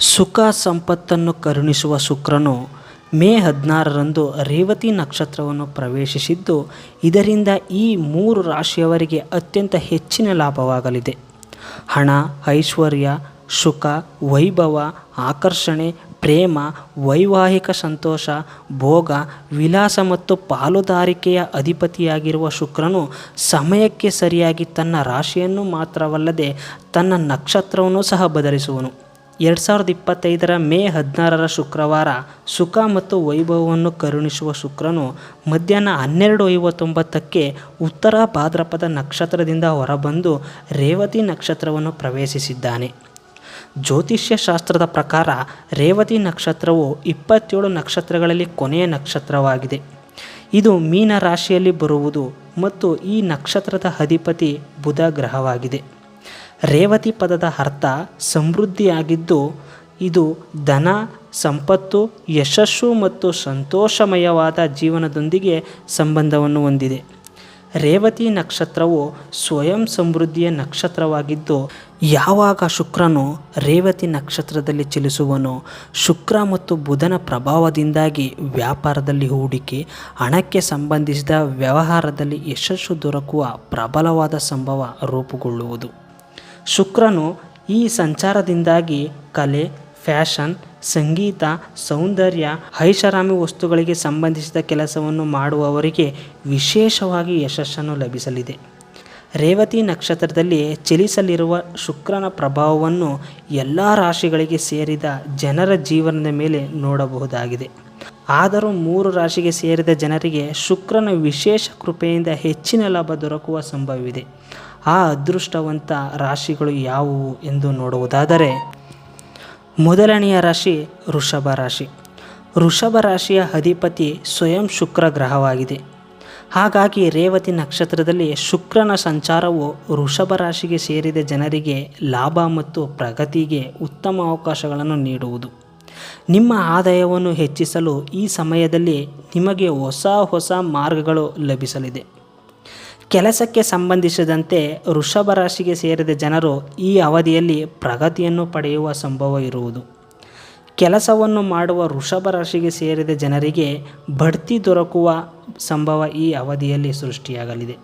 ಸುಖ ಸಂಪತ್ತನ್ನು ಕರುಣಿಸುವ ಶುಕ್ರನು ಮೇ ಹದಿನಾರರಂದು ರೇವತಿ ನಕ್ಷತ್ರವನ್ನು ಪ್ರವೇಶಿಸಿದ್ದು, ಇದರಿಂದ ಈ ಮೂರು ರಾಶಿಯವರಿಗೆ ಅತ್ಯಂತ ಹೆಚ್ಚಿನ ಲಾಭವಾಗಲಿದೆ. ಹಣ, ಐಶ್ವರ್ಯ, ಸುಖ, ವೈಭವ, ಆಕರ್ಷಣೆ, ಪ್ರೇಮ, ವೈವಾಹಿಕ ಸಂತೋಷ, ಭೋಗ, ವಿಲಾಸ ಮತ್ತು ಪಾಲುದಾರಿಕೆಯ ಅಧಿಪತಿಯಾಗಿರುವ ಶುಕ್ರನು ಸಮಯಕ್ಕೆ ಸರಿಯಾಗಿ ತನ್ನ ರಾಶಿಯನ್ನು ಮಾತ್ರವಲ್ಲದೆ ತನ್ನ ನಕ್ಷತ್ರವನ್ನು ಸಹ ಬದಲಿಸುವನು. ಎರಡು ಸಾವಿರದ ಇಪ್ಪತ್ತೈದರ ಮೇ ಹದಿನಾರರ ಶುಕ್ರವಾರ ಸುಖ ಮತ್ತು ವೈಭವವನ್ನು ಕರುಣಿಸುವ ಶುಕ್ರನು ಮಧ್ಯಾಹ್ನ ಹನ್ನೆರಡು ಐವತ್ತೊಂಬತ್ತಕ್ಕೆ ಉತ್ತರ ಭಾದ್ರಪದ ನಕ್ಷತ್ರದಿಂದ ಹೊರಬಂದು ರೇವತಿ ನಕ್ಷತ್ರವನ್ನು ಪ್ರವೇಶಿಸಿದ್ದಾನೆ. ಜ್ಯೋತಿಷ್ಯ ಶಾಸ್ತ್ರದ ಪ್ರಕಾರ ರೇವತಿ ನಕ್ಷತ್ರವು ಇಪ್ಪತ್ತೇಳು ನಕ್ಷತ್ರಗಳಲ್ಲಿ ಕೊನೆಯ ನಕ್ಷತ್ರವಾಗಿದೆ. ಇದು ಮೀನ ರಾಶಿಯಲ್ಲಿ ಬರುವುದು ಮತ್ತು ಈ ನಕ್ಷತ್ರದ ಅಧಿಪತಿ ಬುಧ ಗ್ರಹವಾಗಿದೆ. ರೇವತಿ ಪದದ ಅರ್ಥ ಸಮೃದ್ಧಿಯಾಗಿದ್ದು, ಇದು ಧನ, ಸಂಪತ್ತು, ಯಶಸ್ಸು ಮತ್ತು ಸಂತೋಷಮಯವಾದ ಜೀವನದೊಂದಿಗೆ ಸಂಬಂಧವನ್ನು ಹೊಂದಿದೆ. ರೇವತಿ ನಕ್ಷತ್ರವು ಸ್ವಯಂ ಸಮೃದ್ಧಿಯ ನಕ್ಷತ್ರವಾಗಿದ್ದು, ಯಾವಾಗ ಶುಕ್ರನು ರೇವತಿ ನಕ್ಷತ್ರದಲ್ಲಿ ಚಲಿಸುವನೋ, ಶುಕ್ರ ಮತ್ತು ಬುಧನ ಪ್ರಭಾವದಿಂದಾಗಿ ವ್ಯಾಪಾರದಲ್ಲಿ ಹೂಡಿಕೆ, ಹಣಕ್ಕೆ ಸಂಬಂಧಿಸಿದ ವ್ಯವಹಾರದಲ್ಲಿ ಯಶಸ್ಸು ದೊರಕುವ ಪ್ರಬಲವಾದ ಸಂಭವ ರೂಪುಗೊಳ್ಳುವುದು. ಶುಕ್ರನು ಈ ಸಂಚಾರದಿಂದಾಗಿ ಕಲೆ, ಫ್ಯಾಷನ್, ಸಂಗೀತ, ಸೌಂದರ್ಯ, ಐಷಾರಾಮಿ ವಸ್ತುಗಳಿಗೆ ಸಂಬಂಧಿಸಿದ ಕೆಲಸವನ್ನು ಮಾಡುವವರಿಗೆ ವಿಶೇಷವಾಗಿ ಯಶಸ್ಸನ್ನು ಲಭಿಸಲಿದೆ. ರೇವತಿ ನಕ್ಷತ್ರದಲ್ಲಿ ಚಲಿಸಲಿರುವ ಶುಕ್ರನ ಪ್ರಭಾವವನ್ನು ಎಲ್ಲ ರಾಶಿಗಳಿಗೆ ಸೇರಿದ ಜನರ ಜೀವನದ ಮೇಲೆ ನೋಡಬಹುದಾಗಿದೆ. ಆದರೂ ಮೂರು ರಾಶಿಗೆ ಸೇರಿದ ಜನರಿಗೆ ಶುಕ್ರನ ವಿಶೇಷ ಕೃಪೆಯಿಂದ ಹೆಚ್ಚಿನ ಲಾಭ ದೊರಕುವ ಸಂಭವವಿದೆ. ಆ ಅದೃಷ್ಟವಂತ ರಾಶಿಗಳು ಯಾವುವು ಎಂದು ನೋಡುವುದಾದರೆ, ಮೊದಲನೆಯ ರಾಶಿ ವೃಷಭ ರಾಶಿ. ವೃಷಭ ರಾಶಿಯ ಅಧಿಪತಿ ಸ್ವಯಂ ಶುಕ್ರ ಗ್ರಹವಾಗಿದೆ. ಹಾಗಾಗಿ ರೇವತಿ ನಕ್ಷತ್ರದಲ್ಲಿ ಶುಕ್ರನ ಸಂಚಾರವು ವೃಷಭ ರಾಶಿಗೆ ಸೇರಿದ ಜನರಿಗೆ ಲಾಭ ಮತ್ತು ಪ್ರಗತಿಗೆ ಉತ್ತಮ ಅವಕಾಶಗಳನ್ನು ನೀಡುವುದು. ನಿಮ್ಮ ಆದಾಯವನ್ನು ಹೆಚ್ಚಿಸಲು ಈ ಸಮಯದಲ್ಲಿ ನಿಮಗೆ ಹೊಸ ಹೊಸ ಮಾರ್ಗಗಳು ಲಭಿಸಲಿದೆ. ಕೆಲಸಕ್ಕೆ ಸಂಬಂಧಿಸಿದಂತೆ ವೃಷಭ ರಾಶಿಗೆ ಸೇರಿದ ಜನರು ಈ ಅವಧಿಯಲ್ಲಿ ಪ್ರಗತಿಯನ್ನು ಪಡೆಯುವ ಸಂಭವ ಇರುವುದು. ಕೆಲಸವನ್ನು ಮಾಡುವ ವೃಷಭ ರಾಶಿಗೆ ಸೇರಿದ ಜನರಿಗೆ ಬಡ್ತಿ ದೊರಕುವ ಸಂಭವ ಈ ಅವಧಿಯಲ್ಲಿ ಸೃಷ್ಟಿಯಾಗಲಿದೆ.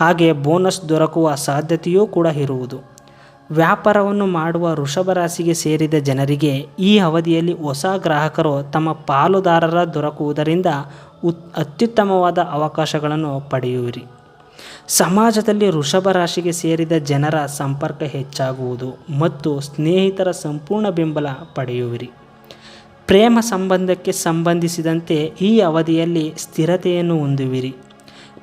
ಹಾಗೆ ಬೋನಸ್ ದೊರಕುವ ಸಾಧ್ಯತೆಯೂ ಕೂಡ ಇರುವುದು. ವ್ಯಾಪಾರವನ್ನು ಮಾಡುವ ವೃಷಭ ರಾಶಿಗೆ ಸೇರಿದ ಜನರಿಗೆ ಈ ಅವಧಿಯಲ್ಲಿ ಹೊಸ ಗ್ರಾಹಕರು ತಮ್ಮ ಪಾಲುದಾರರ ದೊರಕುವುದರಿಂದ ಉತ್, ಅತ್ಯುತ್ತಮವಾದ ಅವಕಾಶಗಳನ್ನು ಪಡೆಯುವಿರಿ. ಸಮಾಜದಲ್ಲಿ ವೃಷಭ ರಾಶಿಗೆ ಸೇರಿದ ಜನರ ಸಂಪರ್ಕ ಹೆಚ್ಚಾಗುವುದು ಮತ್ತು ಸ್ನೇಹಿತರ ಸಂಪೂರ್ಣ ಬೆಂಬಲ ಪಡೆಯುವಿರಿ. ಪ್ರೇಮ ಸಂಬಂಧಕ್ಕೆ ಸಂಬಂಧಿಸಿದಂತೆ ಈ ಅವಧಿಯಲ್ಲಿ ಸ್ಥಿರತೆಯನ್ನು ಹೊಂದುವಿರಿ.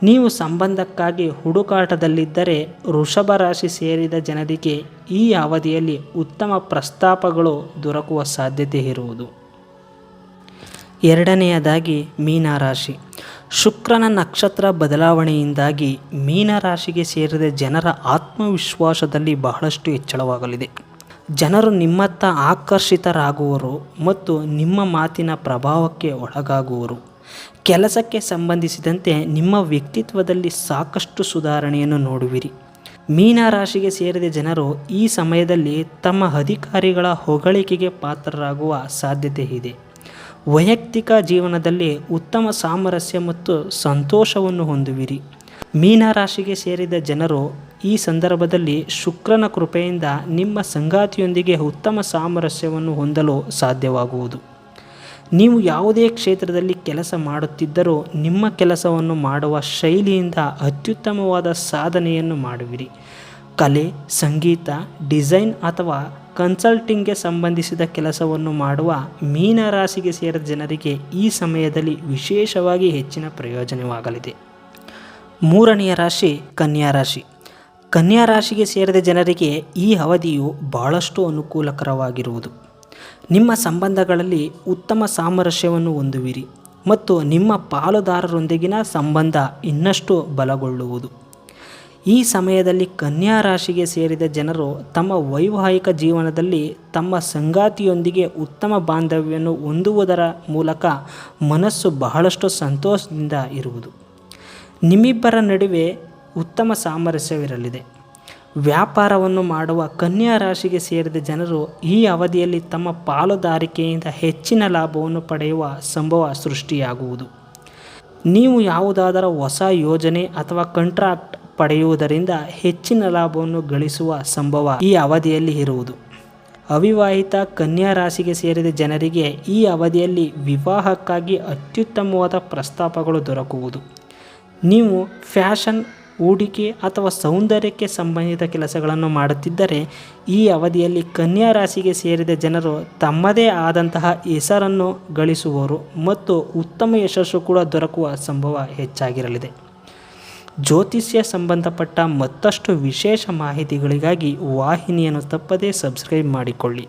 ನೀವು ಸಂಬಂಧಕ್ಕಾಗಿ ಹುಡುಕಾಟದಲ್ಲಿದ್ದರೆ ವೃಷಭ ರಾಶಿ ಸೇರಿದ ಜನರಿಗೆ ಈ ಅವಧಿಯಲ್ಲಿ ಉತ್ತಮ ಪ್ರಸ್ತಾಪಗಳು ದೊರಕುವ ಸಾಧ್ಯತೆ ಇರುವುದು. ಎರಡನೆಯದಾಗಿ ಮೀನರಾಶಿ ಶುಕ್ರನ ನಕ್ಷತ್ರ ಬದಲಾವಣೆಯಿಂದಾಗಿ ಮೀನರಾಶಿಗೆ ಸೇರಿದ ಜನರ ಆತ್ಮವಿಶ್ವಾಸದಲ್ಲಿ ಬಹಳಷ್ಟು ಹೆಚ್ಚಳವಾಗಲಿದೆ. ಜನರು ನಿಮ್ಮತ್ತ ಆಕರ್ಷಿತರಾಗುವರು ಮತ್ತು ನಿಮ್ಮ ಮಾತಿನ ಪ್ರಭಾವಕ್ಕೆ ಒಳಗಾಗುವರು. ಕೆಲಸಕ್ಕೆ ಸಂಬಂಧಿಸಿದಂತೆ ನಿಮ್ಮ ವ್ಯಕ್ತಿತ್ವದಲ್ಲಿ ಸಾಕಷ್ಟು ಸುಧಾರಣೆಯನ್ನು ನೋಡುವಿರಿ. ಮೀನರಾಶಿಗೆ ಸೇರಿದ ಜನರು ಈ ಸಮಯದಲ್ಲಿ ತಮ್ಮ ಅಧಿಕಾರಿಗಳ ಹೊಗಳಿಕೆಗೆ ಪಾತ್ರರಾಗುವ ಸಾಧ್ಯತೆ ಇದೆ. ವೈಯಕ್ತಿಕ ಜೀವನದಲ್ಲಿ ಉತ್ತಮ ಸಾಮರಸ್ಯ ಮತ್ತು ಸಂತೋಷವನ್ನು ಹೊಂದುವಿರಿ. ಮೀನರಾಶಿಗೆ ಸೇರಿದ ಜನರು ಈ ಸಂದರ್ಭದಲ್ಲಿ ಶುಕ್ರನ ಕೃಪೆಯಿಂದ ನಿಮ್ಮ ಸಂಗಾತಿಯೊಂದಿಗೆ ಉತ್ತಮ ಸಾಮರಸ್ಯವನ್ನು ಹೊಂದಲು ಸಾಧ್ಯವಾಗುವುದು. ನೀವು ಯಾವುದೇ ಕ್ಷೇತ್ರದಲ್ಲಿ ಕೆಲಸ ಮಾಡುತ್ತಿದ್ದರೂ ನಿಮ್ಮ ಕೆಲಸವನ್ನು ಮಾಡುವ ಶೈಲಿಯಿಂದ ಅತ್ಯುತ್ತಮವಾದ ಸಾಧನೆಯನ್ನು ಮಾಡುವಿರಿ. ಕಲೆ, ಸಂಗೀತ, ಡಿಸೈನ್ ಅಥವಾ ಕನ್ಸಲ್ಟಿಂಗ್ಗೆ ಸಂಬಂಧಿಸಿದ ಕೆಲಸವನ್ನು ಮಾಡುವ ಮೀನರಾಶಿಗೆ ಸೇರಿದ ಜನರಿಗೆ ಈ ಸಮಯದಲ್ಲಿ ವಿಶೇಷವಾಗಿ ಹೆಚ್ಚಿನ ಪ್ರಯೋಜನವಾಗಲಿದೆ. ಮೂರನೆಯ ರಾಶಿ, ಕನ್ಯಾ ರಾಶಿ. ಕನ್ಯಾ ರಾಶಿಗೆ ಸೇರಿದ ಜನರಿಗೆ ಈ ಅವಧಿಯು ಬಹಳಷ್ಟು ಅನುಕೂಲಕರವಾಗಿರುವುದು. ನಿಮ್ಮ ಸಂಬಂಧಗಳಲ್ಲಿ ಉತ್ತಮ ಸಾಮರಸ್ಯವನ್ನು ಹೊಂದುವಿರಿ ಮತ್ತು ನಿಮ್ಮ ಪಾಲುದಾರರೊಂದಿಗಿನ ಸಂಬಂಧ ಇನ್ನಷ್ಟು ಬಲಗೊಳ್ಳುವುದು. ಈ ಸಮಯದಲ್ಲಿ ಕನ್ಯಾ ರಾಶಿಗೆ ಸೇರಿದ ಜನರು ತಮ್ಮ ವೈವಾಹಿಕ ಜೀವನದಲ್ಲಿ ತಮ್ಮ ಸಂಗಾತಿಯೊಂದಿಗೆ ಉತ್ತಮ ಬಾಂಧವ್ಯವನ್ನು ಹೊಂದುವುದರ ಮೂಲಕ ಮನಸ್ಸು ಬಹಳಷ್ಟು ಸಂತೋಷದಿಂದ ಇರುವುದು. ನಿಮ್ಮಿಬ್ಬರ ನಡುವೆ ಉತ್ತಮ ಸಾಮರಸ್ಯವಿರಲಿದೆ. ವ್ಯಾಪಾರವನ್ನು ಮಾಡುವ ಕನ್ಯಾ ರಾಶಿಗೆ ಸೇರಿದ ಜನರು ಈ ಅವಧಿಯಲ್ಲಿ ತಮ್ಮ ಪಾಲುದಾರಿಕೆಯಿಂದ ಹೆಚ್ಚಿನ ಲಾಭವನ್ನು ಪಡೆಯುವ ಸಂಭವ ಸೃಷ್ಟಿಯಾಗುವುದು. ನೀವು ಯಾವುದಾದರೂ ಹೊಸ ಯೋಜನೆ ಅಥವಾ ಕಾಂಟ್ರಾಕ್ಟ್ ಪಡೆಯುವುದರಿಂದ ಹೆಚ್ಚಿನ ಲಾಭವನ್ನು ಗಳಿಸುವ ಸಂಭವ ಈ ಅವಧಿಯಲ್ಲಿ ಇರುವುದು. ಅವಿವಾಹಿತ ಕನ್ಯಾ ರಾಶಿಗೆ ಸೇರಿದ ಜನರಿಗೆ ಈ ಅವಧಿಯಲ್ಲಿ ವಿವಾಹಕ್ಕಾಗಿ ಅತ್ಯುತ್ತಮವಾದ ಪ್ರಸ್ತಾಪಗಳು ದೊರಕುವುದು. ನೀವು ಫ್ಯಾಷನ್, ಹೂಡಿಕೆ ಅಥವಾ ಸೌಂದರ್ಯಕ್ಕೆ ಸಂಬಂಧಿತ ಕೆಲಸಗಳನ್ನು ಮಾಡುತ್ತಿದ್ದರೆ ಈ ಅವಧಿಯಲ್ಲಿ ಕನ್ಯಾ ರಾಶಿಗೆ ಸೇರಿದ ಜನರು ತಮ್ಮದೇ ಆದಂತಹ ಹೆಸರನ್ನು ಗಳಿಸುವರು ಮತ್ತು ಉತ್ತಮ ಯಶಸ್ಸು ಕೂಡ ದೊರಕುವ ಸಂಭವ ಹೆಚ್ಚಾಗಿರಲಿದೆ. ಜ್ಯೋತಿಷ್ಯ ಸಂಬಂಧಪಟ್ಟ ಮತ್ತಷ್ಟು ವಿಶೇಷ ಮಾಹಿತಿಗಳಿಗಾಗಿ ವಾಹಿನಿಯನ್ನು ತಪ್ಪದೇ ಸಬ್ಸ್ಕ್ರೈಬ್ ಮಾಡಿಕೊಳ್ಳಿ.